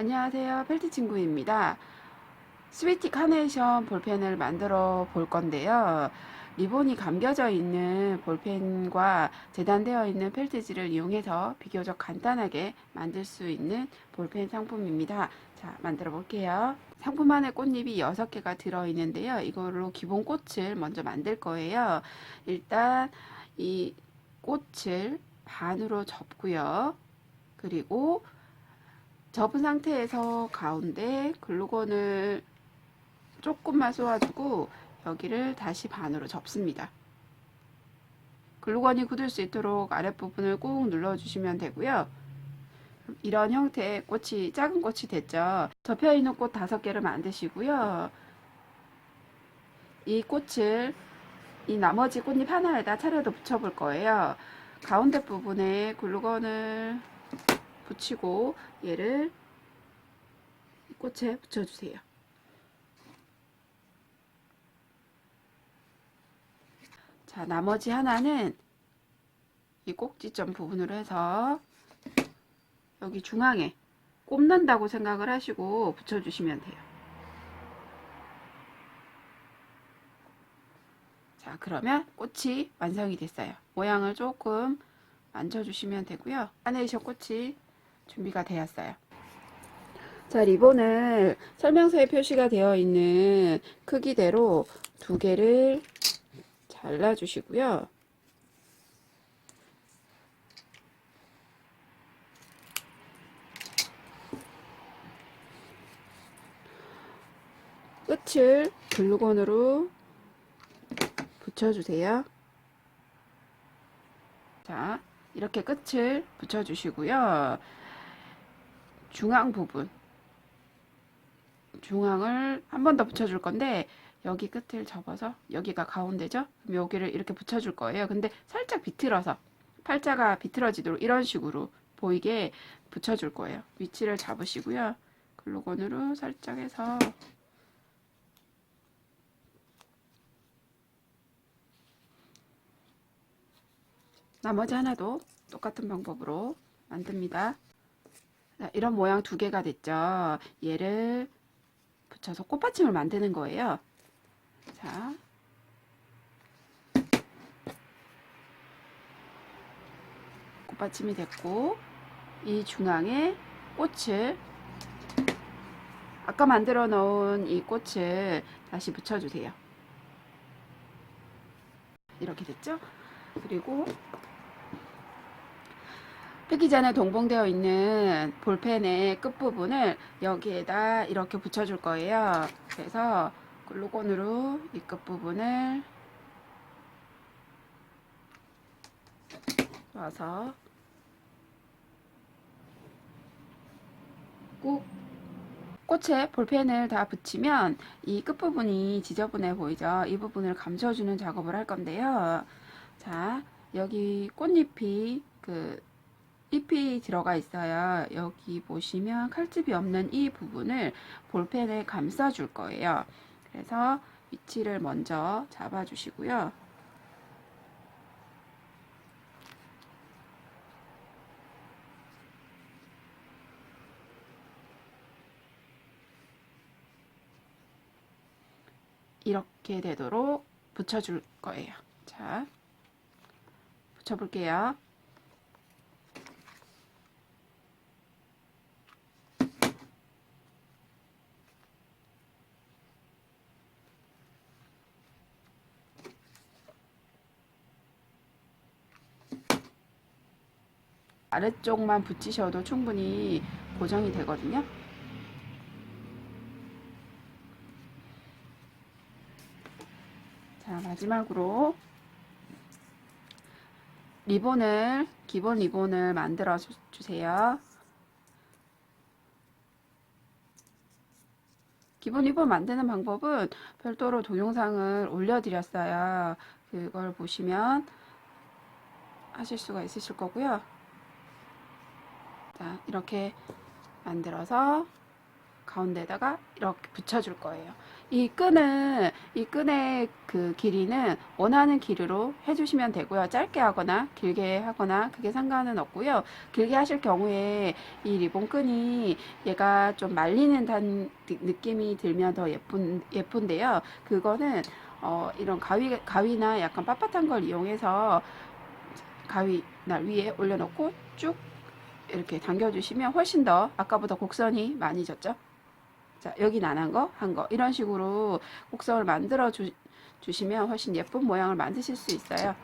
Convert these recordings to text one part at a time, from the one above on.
안녕하세요. 펠트 친구입니다. 스위티 카네이션 볼펜을 만들어 볼 건데요. 리본이 감겨져 있는 볼펜과 재단되어 있는 펠트지를 이용해서 비교적 간단하게 만들 수 있는 볼펜 상품입니다. 자, 만들어 볼게요. 상품 안에 꽃잎이 6개가 들어 있는데요. 이걸로 기본 꽃을 먼저 만들 거예요. 일단 이 꽃을 반으로 접고요. 그리고 접은 상태에서 가운데 글루건을 조금만 쏘아주고 여기를 다시 반으로 접습니다. 글루건이 굳을 수 있도록 아랫부분을 꾹 눌러주시면 되고요. 이런 형태의 꽃이 작은 꽃이 됐죠. 접혀있는 꽃 다섯 개를 만드시고요. 이 꽃을 이 나머지 꽃잎 하나에다 차례로 붙여볼 거예요. 가운데 부분에 글루건을 붙이고 얘를 꽃에 붙여주세요. 자, 나머지 하나는 이 꼭지점 부분으로 해서 여기 중앙에 꼽는다고 생각을 하시고 붙여주시면 돼요. 자, 그러면 꽃이 완성이 됐어요. 모양을 조금 만져주시면 되고요. 카네이션 꽃이 준비가 되었어요. 자, 리본을 설명서에 표시가 되어 있는 크기대로 두 개를 잘라주시고요. 끝을 글루건으로 붙여주세요. 자, 이렇게 끝을 붙여주시고요. 중앙 부분, 중앙을 한 번 더 붙여줄 건데, 여기 끝을 접어서, 여기가 가운데죠? 그럼 여기를 이렇게 붙여줄 거예요. 근데 살짝 비틀어서, 팔자가 비틀어지도록 이런 식으로 보이게 붙여줄 거예요. 위치를 잡으시고요. 글루건으로 살짝 해서, 나머지 하나도 똑같은 방법으로 만듭니다. 자, 이런 모양 두 개가 됐죠. 얘를 붙여서 꽃받침을 만드는 거예요. 자. 꽃받침이 됐고, 이 중앙에 꽃을, 아까 만들어 놓은 이 꽃을 다시 붙여주세요. 이렇게 됐죠? 그리고 패키지 안에 동봉되어 있는 볼펜의 끝부분을 여기에다 이렇게 붙여줄 거예요. 그래서 글루건으로 이 끝부분을 놔서 꾹 꽃에 볼펜을 다 붙이면 이 끝부분이 지저분해 보이죠? 이 부분을 감춰주는 작업을 할 건데요. 자, 여기 꽃잎이 그 잎이 들어가 있어요. 여기 보시면 칼집이 없는 이 부분을 볼펜에 감싸 줄 거예요. 그래서 위치를 먼저 잡아 주시고요. 이렇게 되도록 붙여줄 거예요. 자, 붙여볼게요. 아래쪽만 붙이셔도 충분히 고정이 되거든요. 자, 마지막으로 리본을, 기본 리본을 만들어 주, 주세요. 기본 리본 만드는 방법은 별도로 동영상을 올려드렸어요. 그걸 보시면 하실 수가 있으실 거고요. 자, 이렇게 만들어서 가운데다가 이렇게 붙여줄 거예요. 이 끈은 이 끈의 그 길이는 원하는 길이로 해주시면 되고요. 짧게 하거나 길게 하거나 그게 상관은 없고요. 길게 하실 경우에 이 리본 끈이 얘가 좀 말리는 단 느낌이 들면 더 예쁜 예쁜데요. 그거는 어, 이런 가위 가위나 약간 빳빳한 걸 이용해서 가위 날 위에 올려놓고 쭉 이렇게 당겨주시면 훨씬 더 아까보다 곡선이 많이 졌죠. 자, 안한 거, 한 거. 이런 식으로 곡선을 만들어 주, 주시면 훨씬 예쁜 모양을 만드실 수 있어요.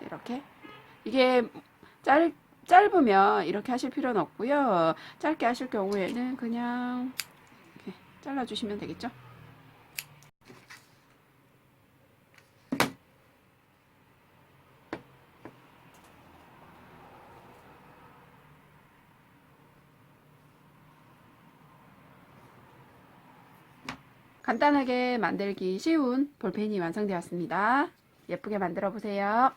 이렇게. 이게 짧, 짧으면 이렇게 하실 필요는 없고요. 짧게 하실 경우에는 그냥 이렇게 잘라주시면 되겠죠. 간단하게 만들기 쉬운 볼펜이 완성되었습니다. 예쁘게 만들어 보세요.